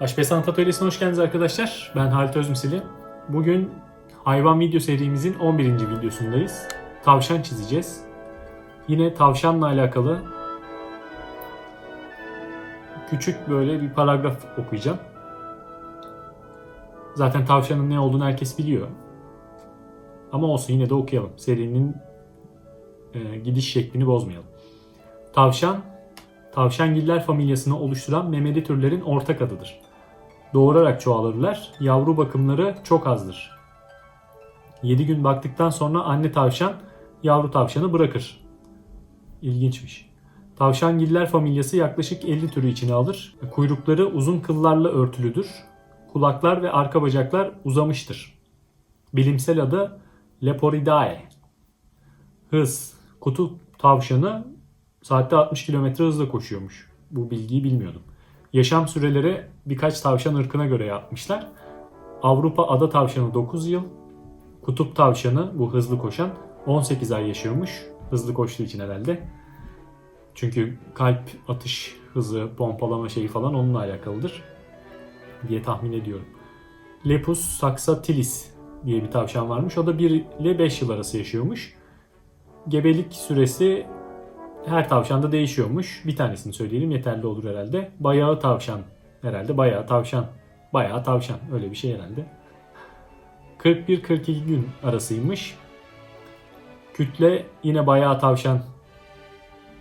HP Sanat Atölyesi'ne hoş geldiniz arkadaşlar. Ben Halit Özmüsili. Bugün hayvan video serimizin 11. videosundayız. Tavşan çizeceğiz. Yine tavşanla alakalı küçük böyle bir paragraf okuyacağım. Zaten tavşanın ne olduğunu herkes biliyor. Ama olsun yine de okuyalım. Serinin e, gidiş şeklini bozmayalım. Tavşan, tavşangiller familyasını oluşturan memeli türlerin ortak adıdır. Doğurarak çoğalırlar, yavru bakımları çok azdır. 7 gün baktıktan sonra anne tavşan yavru tavşanı bırakır. İlginçmiş. Tavşangiller familyası yaklaşık 50 türü içine alır. Kuyrukları uzun kıllarla örtülüdür. Kulaklar ve arka bacaklar uzamıştır. Bilimsel adı Leporidae. Hız. Kutup tavşanı saatte 60 km hızla koşuyormuş. Bu bilgiyi bilmiyordum. Yaşam süreleri birkaç tavşan ırkına göre yapmışlar. Avrupa ada tavşanı 9 yıl, kutup tavşanı bu hızlı koşan 18 ay yaşıyormuş. Hızlı koştuğu için herhalde. Çünkü kalp atış hızı, pompalama şeyi falan onunla alakalıdır diye tahmin ediyorum. Lepus saxatilis diye bir tavşan varmış. O da 1 ile 5 yıl arası yaşıyormuş. Gebelik süresi her tavşanda değişiyormuş. Bir tanesini söyleyelim yeterli olur herhalde. Bayağı tavşan herhalde. Bayağı tavşan. Bayağı tavşan. Öyle bir şey herhalde. 41-42 gün arasıymış. Kütle yine bayağı tavşan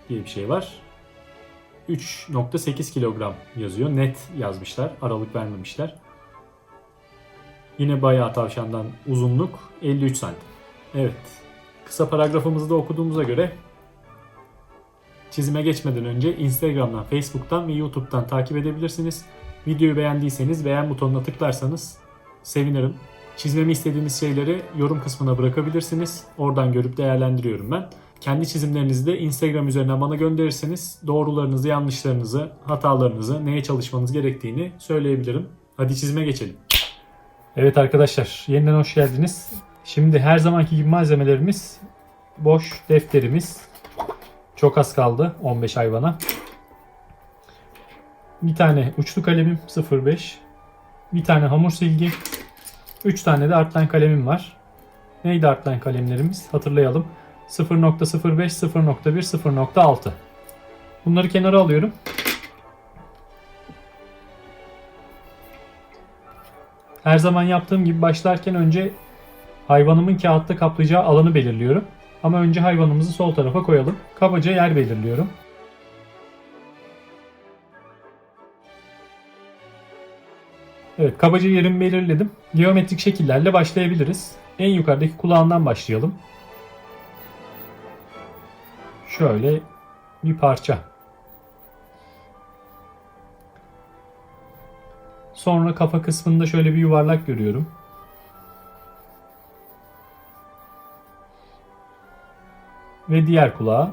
diye bir şey var. 3.8 kilogram yazıyor. Net yazmışlar. Aralık vermemişler. Yine bayağı tavşandan uzunluk 53 santim. Evet. Kısa paragrafımızı da okuduğumuza göre Çizime geçmeden önce Instagram'dan, Facebook'tan ve YouTube'dan takip edebilirsiniz. Videoyu beğendiyseniz beğen butonuna tıklarsanız sevinirim. Çizmemi istediğiniz şeyleri yorum kısmına bırakabilirsiniz. Oradan görüp değerlendiriyorum ben. Kendi çizimlerinizi de Instagram üzerinden bana gönderirseniz doğrularınızı, yanlışlarınızı, hatalarınızı, neye çalışmanız gerektiğini söyleyebilirim. Hadi çizime geçelim. Evet arkadaşlar, yeniden hoş geldiniz. Şimdi her zamanki gibi malzemelerimiz boş defterimiz, çok az kaldı 15 hayvana. Bir tane uçlu kalemim 05. Bir tane hamur silgi. 3 tane de artline kalemim var. Neydi artline kalemlerimiz? Hatırlayalım. 0.05, 0.1, 0.6. Bunları kenara alıyorum. Her zaman yaptığım gibi başlarken önce hayvanımın kağıtta kaplayacağı alanı belirliyorum. Ama önce hayvanımızı sol tarafa koyalım. Kabaca yer belirliyorum. Evet kabaca yerimi belirledim. Geometrik şekillerle başlayabiliriz. En yukarıdaki kulağından başlayalım. Şöyle bir parça. Sonra kafa kısmında şöyle bir yuvarlak görüyorum. Ve diğer kulağı.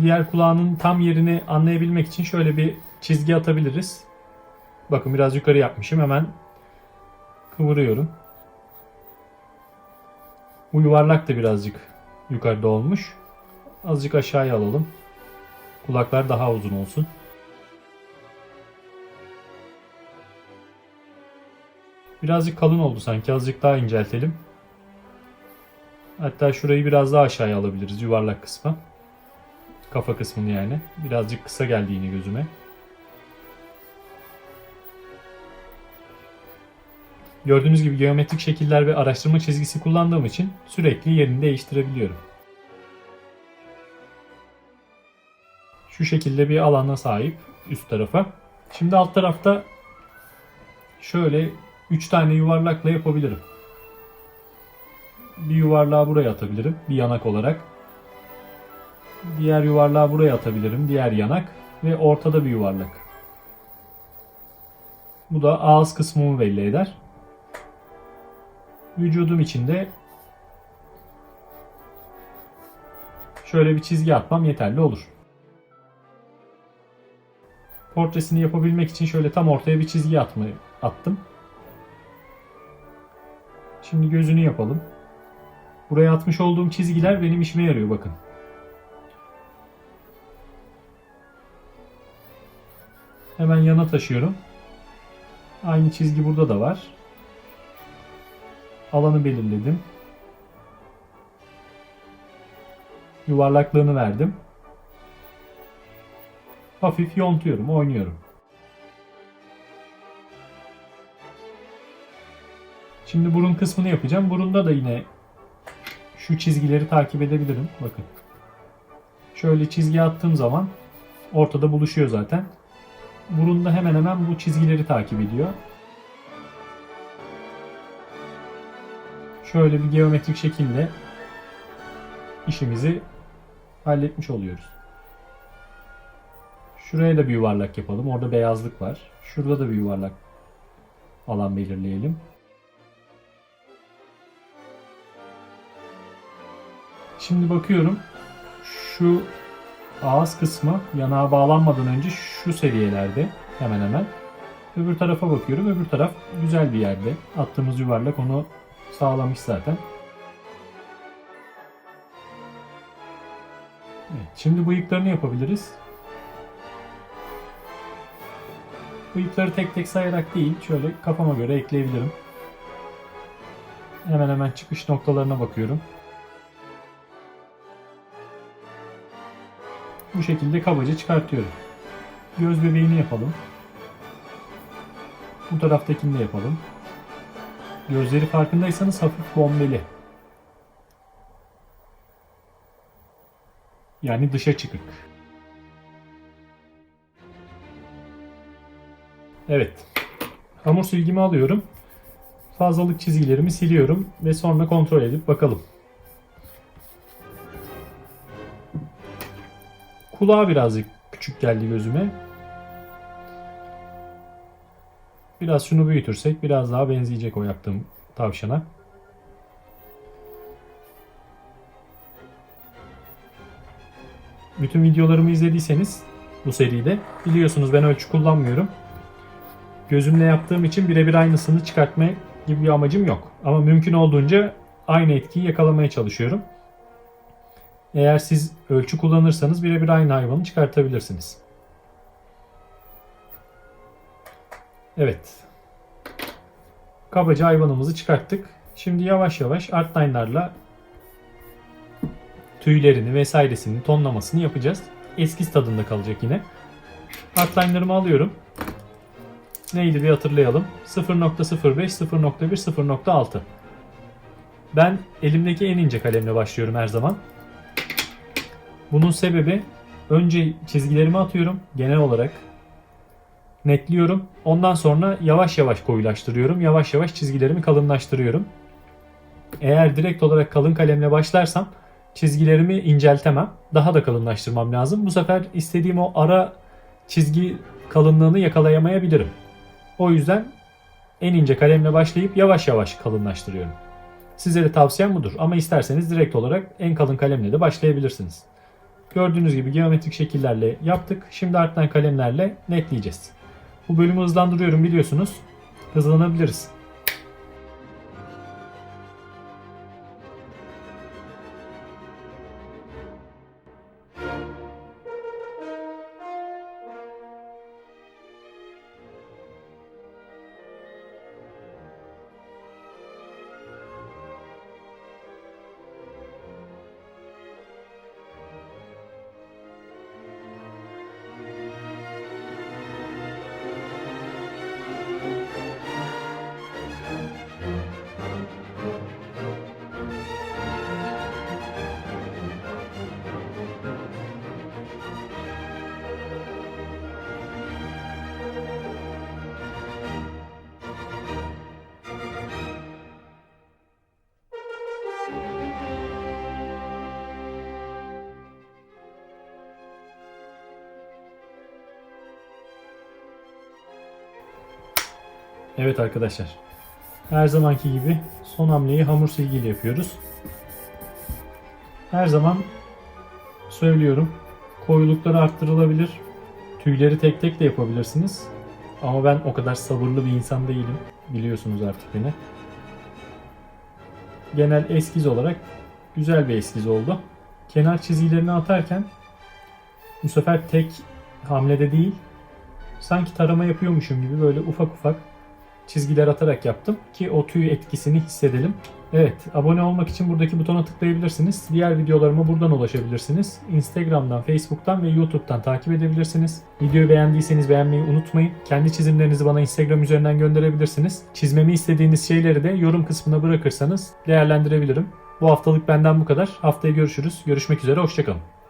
Diğer kulağının tam yerini anlayabilmek için şöyle bir çizgi atabiliriz. Bakın biraz yukarı yapmışım. Hemen kıvırıyorum. Bu yuvarlak da birazcık yukarıda olmuş. Azıcık aşağıya alalım. Kulaklar daha uzun olsun. Birazcık kalın oldu sanki. Azıcık daha inceltelim. Hatta şurayı biraz daha aşağıya alabiliriz yuvarlak kısmı. Kafa kısmını yani. Birazcık kısa geldi yine gözüme. Gördüğünüz gibi geometrik şekiller ve araştırma çizgisi kullandığım için sürekli yerini değiştirebiliyorum. Şu şekilde bir alana sahip üst tarafa. Şimdi alt tarafta şöyle 3 tane yuvarlakla yapabilirim bir yuvarlağı buraya atabilirim. Bir yanak olarak. Diğer yuvarlağı buraya atabilirim. Diğer yanak. Ve ortada bir yuvarlak. Bu da ağız kısmımı belli eder. Vücudum içinde şöyle bir çizgi atmam yeterli olur. Portresini yapabilmek için şöyle tam ortaya bir çizgi atmayı attım. Şimdi gözünü yapalım. Buraya atmış olduğum çizgiler benim işime yarıyor bakın. Hemen yana taşıyorum. Aynı çizgi burada da var. Alanı belirledim. Yuvarlaklığını verdim. Hafif yontuyorum, oynuyorum. Şimdi burun kısmını yapacağım. Burunda da yine şu çizgileri takip edebilirim. Bakın. Şöyle çizgi attığım zaman ortada buluşuyor zaten. Burunda hemen hemen bu çizgileri takip ediyor. Şöyle bir geometrik şekilde işimizi halletmiş oluyoruz. Şuraya da bir yuvarlak yapalım. Orada beyazlık var. Şurada da bir yuvarlak alan belirleyelim. Şimdi bakıyorum. Şu ağız kısmı yanağa bağlanmadan önce şu seviyelerde hemen hemen. Öbür tarafa bakıyorum. Öbür taraf güzel bir yerde. Attığımız yuvarlak onu sağlamış zaten. Evet, şimdi bıyıklarını yapabiliriz. Bıyıkları tek tek sayarak değil, şöyle kafama göre ekleyebilirim. Hemen hemen çıkış noktalarına bakıyorum. Bu şekilde kabaca çıkartıyorum. Göz bebeğini yapalım. Bu taraftakini de yapalım. Gözleri farkındaysanız hafif bombeli. Yani dışa çıkık. Evet. Hamur silgimi alıyorum. Fazlalık çizgilerimi siliyorum ve sonra kontrol edip bakalım. Kulağı birazcık küçük geldi gözüme. Biraz şunu büyütürsek biraz daha benzeyecek o yaptığım tavşana. Bütün videolarımı izlediyseniz bu seride biliyorsunuz ben ölçü kullanmıyorum. Gözümle yaptığım için birebir aynısını çıkartma gibi bir amacım yok. Ama mümkün olduğunca aynı etkiyi yakalamaya çalışıyorum. Eğer siz ölçü kullanırsanız birebir aynı hayvanı çıkartabilirsiniz. Evet. Kabaca hayvanımızı çıkarttık. Şimdi yavaş yavaş artline'larla tüylerini vesairesini tonlamasını yapacağız. Eskiz tadında kalacak yine. Artline'larımı alıyorum. Neydi bir hatırlayalım. 0.05, 0.1, 0.6. Ben elimdeki en ince kalemle başlıyorum her zaman. Bunun sebebi önce çizgilerimi atıyorum genel olarak netliyorum. Ondan sonra yavaş yavaş koyulaştırıyorum. Yavaş yavaş çizgilerimi kalınlaştırıyorum. Eğer direkt olarak kalın kalemle başlarsam çizgilerimi inceltemem. Daha da kalınlaştırmam lazım. Bu sefer istediğim o ara çizgi kalınlığını yakalayamayabilirim. O yüzden en ince kalemle başlayıp yavaş yavaş kalınlaştırıyorum. Size de tavsiyem budur ama isterseniz direkt olarak en kalın kalemle de başlayabilirsiniz. Gördüğünüz gibi geometrik şekillerle yaptık. Şimdi arttan kalemlerle netleyeceğiz. Bu bölümü hızlandırıyorum biliyorsunuz. Hızlanabiliriz. Evet arkadaşlar. Her zamanki gibi son hamleyi hamur silgiyle yapıyoruz. Her zaman söylüyorum. Koyulukları arttırılabilir. Tüyleri tek tek de yapabilirsiniz. Ama ben o kadar sabırlı bir insan değilim. Biliyorsunuz artık beni. Genel eskiz olarak güzel bir eskiz oldu. Kenar çizgilerini atarken bu sefer tek hamlede değil Sanki tarama yapıyormuşum gibi böyle ufak ufak çizgiler atarak yaptım ki o tüy etkisini hissedelim. Evet, abone olmak için buradaki butona tıklayabilirsiniz. Diğer videolarıma buradan ulaşabilirsiniz. Instagram'dan, Facebook'tan ve YouTube'dan takip edebilirsiniz. Videoyu beğendiyseniz beğenmeyi unutmayın. Kendi çizimlerinizi bana Instagram üzerinden gönderebilirsiniz. Çizmemi istediğiniz şeyleri de yorum kısmına bırakırsanız değerlendirebilirim. Bu haftalık benden bu kadar. Haftaya görüşürüz. Görüşmek üzere, hoşçakalın.